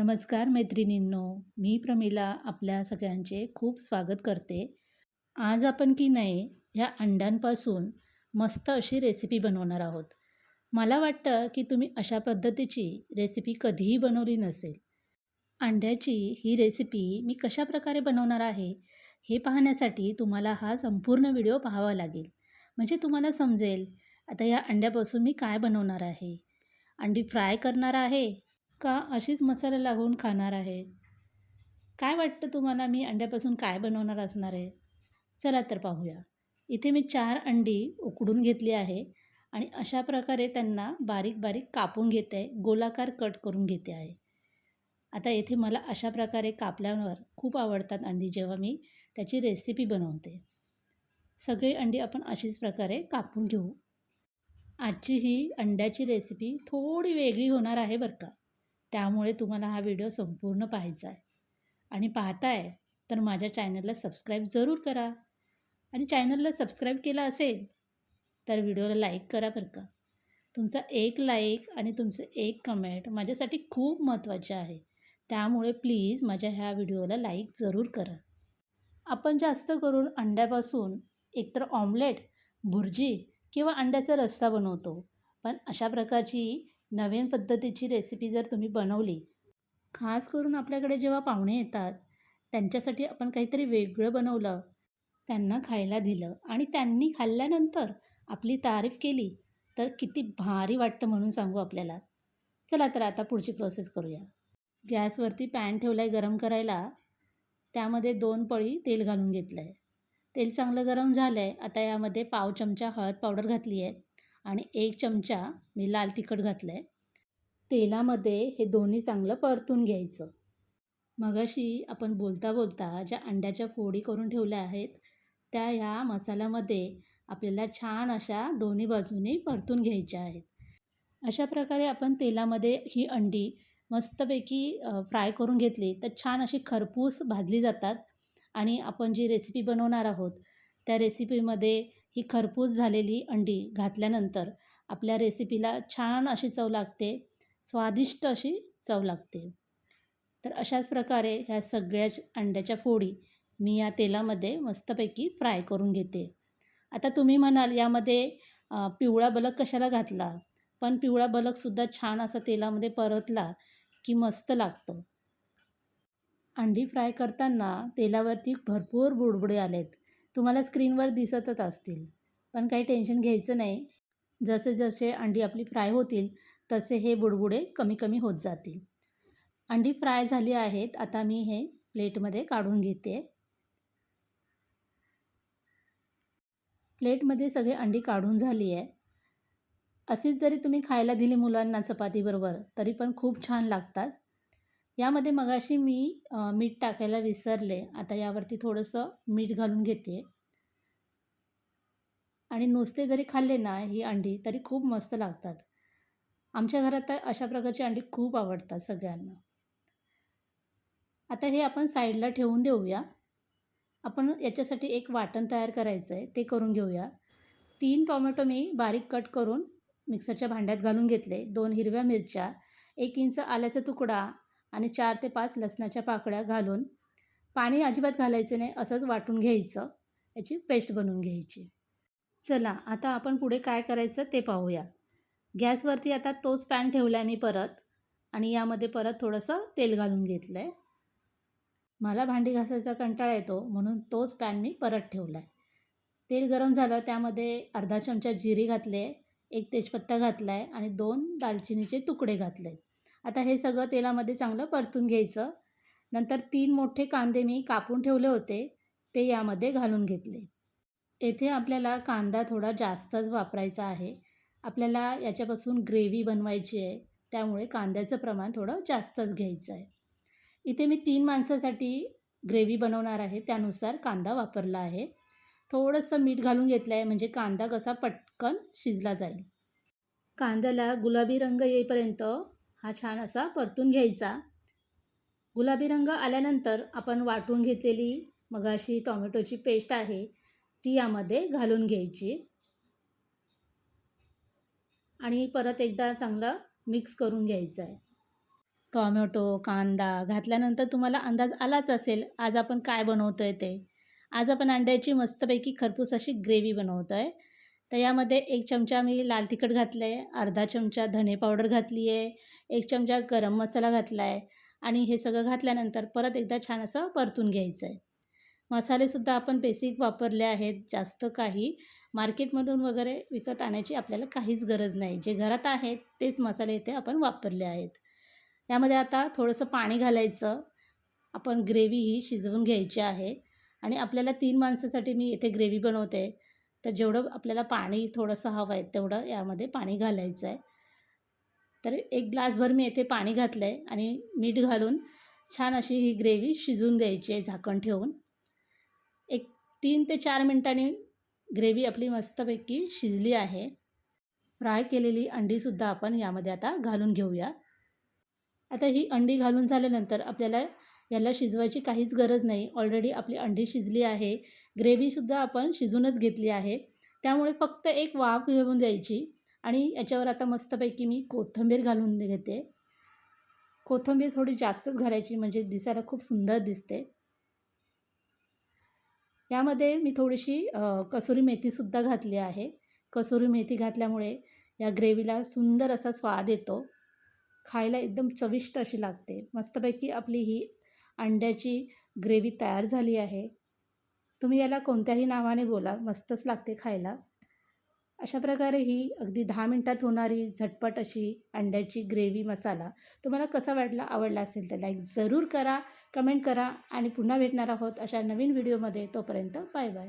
नमस्कार मैत्रिणींनो मी प्रमिला आपल्या सगळ्यांचे खूप स्वागत करते. आज आपण की नाही ह्या अंड्यांपासून मस्त अशी रेसिपी बनवणार आहोत. मला वाटतं की तुम्ही अशा पद्धतीची रेसिपी कधीही बनवली नसेल. अंड्याची ही रेसिपी मी कशा प्रकारे बनवणार आहे हे पाहण्यासाठी तुम्हाला हा संपूर्ण व्हिडिओ पाहावा लागेल. म्हणजे तुम्हाला समजेल आता या अंड्यापासून मी काय बनवणार आहे? अंडी फ्राय करणार आहे का अशीच मसाला लागवून खाणार आहे? काय वाटतं तुम्हाला मी अंड्यापासून काय बनवणार असणार आहे? चला तर पाहूया. इथे मी चार अंडी उकडून घेतली आहे आणि अशा प्रकारे त्यांना बारीक बारीक कापून घेते आहे गोलाकार कट करून घेते आहे. आता येथे मला अशा प्रकारे कापल्यावर खूप आवडतात अंडी जेव्हा मी त्याची रेसिपी बनवते. सगळी अंडी आपण अशीच प्रकारे कापून घेऊ. आजची ही अंड्याची रेसिपी थोडी वेगळी होणार आहे बरं का? त्यामुळे तुम्हाला हा व्हिडिओ संपूर्ण पाहायचा आहे. आणि पाहताय तर माझ्या चॅनलला सबस्क्राईब जरूर करा. आणि चॅनलला सबस्क्राईब केला असेल तर व्हिडिओला लाईक करा बरं का. तुमचा एक लाईक आणि तुमचं एक कमेंट माझ्यासाठी खूप महत्त्वाचे आहे. त्यामुळे प्लीज माझ्या ह्या व्हिडिओला लाईक जरूर करा. आपण जास्त करून अंड्यापासून एकतर ऑमलेट भुर्जी किंवा अंड्याचा रस्सा बनवतो. पण अशा प्रकारची नवीन पद्धतीची रेसिपी जर तुम्ही बनवली खास करून आपल्याकडे जेव्हा पाहुणे येतात त्यांच्यासाठी आपण काहीतरी वेगळं बनवलं त्यांना खायला दिलं आणि त्यांनी खाल्ल्यानंतर आपली तारीफ केली तर किती भारी वाटतं म्हणून सांगू आपल्याला. चला तर आता पुढची प्रोसेस करूया. गॅसवरती पॅन ठेवला आहे गरम करायला. त्यामध्ये दोन पळी तेल घालून घेतलं आहे तेल चांगलं गरम झालं आहे आता यामध्ये पाव चमचा हळद पावडर घातली आहे आणि एक चमचा मी लाल तिखट घातलं आहे तेलामध्ये हे दोन्ही चांगलं परतून घ्यायचं. मगाशी आपण बोलता बोलता ज्या अंड्याच्या फोडी करून ठेवल्या आहेत त्या ह्या मसाल्यामध्ये आपल्याला छान अशा दोन्ही बाजूने परतून घ्यायच्या आहेत. अशा प्रकारे आपण तेलामध्ये ही अंडी मस्तपैकी फ्राय करून घेतली तर छान अशी खरपूस भाजली जातात. आणि आपण जी रेसिपी बनवणार आहोत त्या रेसिपीमध्ये ही खरपूस झालेली अंडी घातल्यानंतर आपल्या रेसिपीला छान अशी चव लागते स्वादिष्ट अशी चव लागते. तर अशाच प्रकारे ह्या सगळ्या अंड्याच्या फोडी मी या तेलामध्ये मस्तपैकी फ्राय करून घेते. आता तुम्ही म्हणाल यामध्ये पिवळा बलक कशाला घातला? पण पिवळा बलकसुद्धा छान असा तेलामध्ये परतला की मस्त लागतो. अंडी फ्राय करताना तेलावरती भरपूर बुडबुडे आलेत. तुम्हाला स्क्रीनवर दिसतच असतील. पण काही टेन्शन घ्यायचं नाही. जसे जसे अंडी आपली फ्राय होतील तसे हे बुडबुडे कमी कमी होत जातील. अंडी फ्राय झाली आहेत. आता मी हे प्लेटमध्ये काढून घेते. प्लेटमध्ये सगळे अंडी काढून झाली आहे. अशीच जरी तुम्ही खायला दिली मुलांना चपातीबरोबर तरी पण खूप छान लागतात. यामध्ये मगाशी मी मीठ टाकायला विसरले. आता यावरती थोडंसं मीठ घालून घेते. आणि नुसते जरी खाल्ले ना ही अंडी तरी खूप मस्त लागतात. आमच्या घरात तर अशा प्रकारची अंडी खूप आवडतात सगळ्यांना. आता हे आपण साईडला ठेवून देऊया. आपण याच्यासाठी एक वाटण तयार करायचं आहे ते करून घेऊया. तीन टोमॅटो मी बारीक कट करून मिक्सरच्या भांड्यात घालून घेतले. दोन हिरव्या मिरच्या एक इंच आल्याचा तुकडा आणि चार ते पाच लसणाच्या पाकळ्या घालून पाणी अजिबात घालायचं नाही असंच वाटून घ्यायचं. याची पेस्ट बनवून घ्यायची. चला आता आपण पुढे काय करायचं ते पाहूया. गॅसवरती आता तोच पॅन ठेवला आहे मी परत आणि यामध्ये परत थोडंसं तेल घालून घेतलं आहे मला भांडी घासायचा कंटाळा येतो म्हणून तोच पॅन मी परत ठेवला आहे तेल गरम झालं त्यामध्ये अर्धा चमचा जिरी घातले एक तेजपत्ता घातला आहे आणि दोन दालचिनीचे तुकडे घातले आता हे सगळं तेलामध्ये चांगलं परतून घ्यायचं. नंतर तीन मोठे कांदे मी कापून ठेवले होते ते यामध्ये घालून घेतले. येथे आपल्याला कांदा थोडा जास्तच वापरायचा आहे. आपल्याला याच्यापासून ग्रेव्ही बनवायची आहे त्यामुळे कांद्याचं प्रमाण थोडं जास्तच घ्यायचं आहे. इथे मी तीन माणसासाठी ग्रेव्ही बनवणार आहे त्यानुसार कांदा वापरला आहे. थोडंसं मीठ घालून घेतलं आहे म्हणजे कांदा कसा पटकन शिजला जाईल. कांद्याला गुलाबी रंग येईपर्यंत हा छान असा परतून घ्यायचा. गुलाबी रंग आल्यानंतर आपण वाटून घेतलेली मगाशी टॉमॅटोची पेस्ट आहे ती यामध्ये घालून घ्यायची. आणि परत एकदा चांगलं मिक्स करून घ्यायचं आहे. टॉमॅटो, कांदा घातल्यानंतर तुम्हाला अंदाज आलाच असेल, आज आपण काय बनवतो आहे ते. आज आपण अंड्याची मस्तपैकी खरपूस अशी ग्रेव्ही आहे तर यामध्ये एक चमचा मी लाल तिखट घातलं आहे, अर्धा चमचा धने पावडर घातली आहे, एक चमचा गरम मसाला घातला आहे आणि हे सगळं घातल्यानंतर परत एकदा छान असं परतून घ्यायचं आहे. मसालेसुद्धा आपण बेसिक वापरले आहेत, जास्त काही मार्केटमधून वगैरे विकत आणायची आपल्याला काहीच गरज नाही. जे घरात आहेत तेच मसाले इथे आपण वापरले आहेत. यामध्ये आता थोडंसं पाणी घालायचं. आपण ग्रेव्ही ही शिजवून घ्यायची आहे आणि आपल्याला तीन माणसासाठी मी इथे ग्रेव्ही बनवते. तर जेवढं आपल्याला पाणी थोडंसं हवं आहे तेवढं यामध्ये पाणी घालायचं आहे. तर एक ग्लासभर मी येथे पाणी घातलं आहे आणि मीठ घालून छान अशी ही ग्रेव्ही शिजून द्यायची आहे झाकण ठेवून. एक तीन ते चार मिनटांनी ग्रेव्ही आपली मस्तपैकी शिजली आहे. फ्राय केलेली अंडीसुद्धा आपण यामध्ये आता घालून घेऊया. आता ही अंडी घालून झाल्यानंतर आपल्याला याला शिजवायची काहीच गरज नाही. ऑलरेडी आपली अंडी शिजली आहे. ग्रेव्हीसुद्धा आपण शिजूनच घेतली आहे. त्यामुळे फक्त एक वाफ घेऊन द्यायची आणि याच्यावर आता मस्तपैकी मी कोथिंबीर घालून घेते. कोथिंबीर थोडी जास्तच घालायची म्हणजे दिसायला खूप सुंदर दिसते. यामध्ये मी थोडीशी कसुरी मेथीसुद्धा घातली आहे. कसुरी मेथी घातल्यामुळे या ग्रेव्हीला सुंदर असा स्वाद येतो. खायला एकदम चविष्ट अशी लागते. मस्तपैकी आपली ही अंड्याची ग्रेव्ही तयार झाली आहे. तुम्ही याला कोणत्याही नावाने बोला, मस्तच लागते खायला. अशा प्रकारे ही अगदी दहा मिनटात होणारी झटपट अशी अंड्याची ग्रेव्ही मसाला तुम्हाला कसा वाटला? आवडला असेल तर लाईक जरूर करा, कमेंट करा आणि पुन्हा भेटणार आहोत अशा नवीन व्हिडिओमध्ये. तोपर्यंत बाय बाय.